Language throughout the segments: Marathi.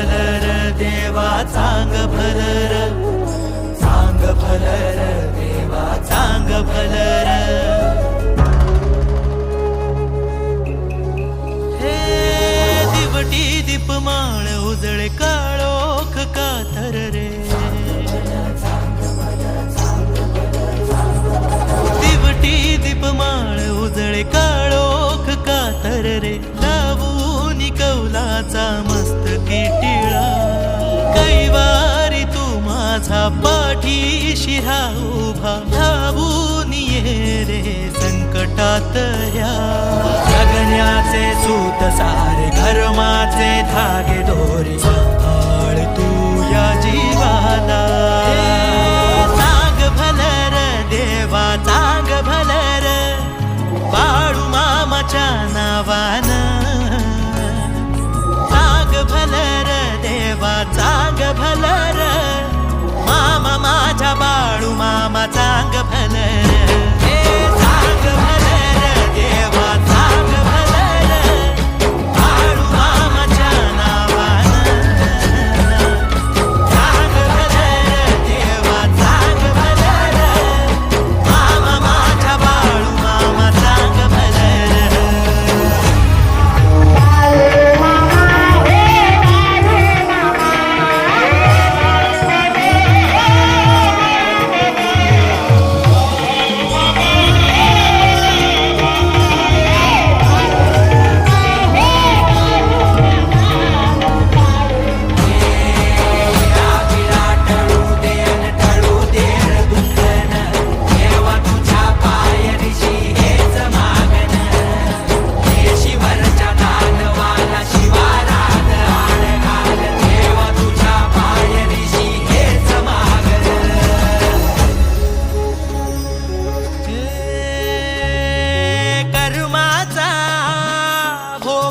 फलर देवा चांग फलर चांग फलर देवा चांग फलर हे दिवटी दीपमाळ उजळे काळोख कातर रे. पाठीशी उभा धावून ये रे संकटात या जगण्याचे सूत सारे धर्माचे धागे दोरी।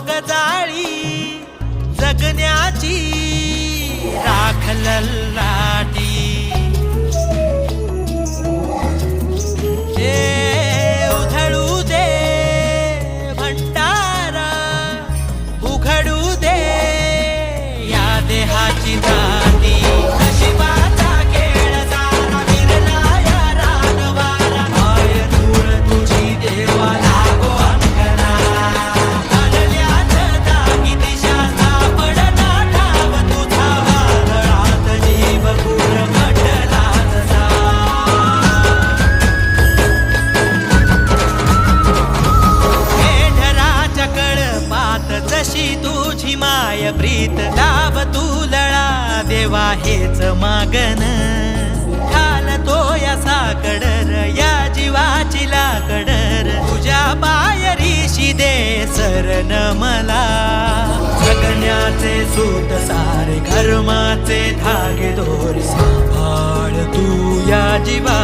गजाळी जाळी जगण्याची राखल लाटी. हे उधळू दे भंडारा उघडू दे या देहाची जाती. प्रीत दाब तू लळा देवा हेच मागन. घालतो या साकडर या जीवाची लाकडर तुझ्या पायरीशी दे सरन मला. जगण्याचे सूत सारे कर्माचे धागे दोरी सांभाळ तू या जीवा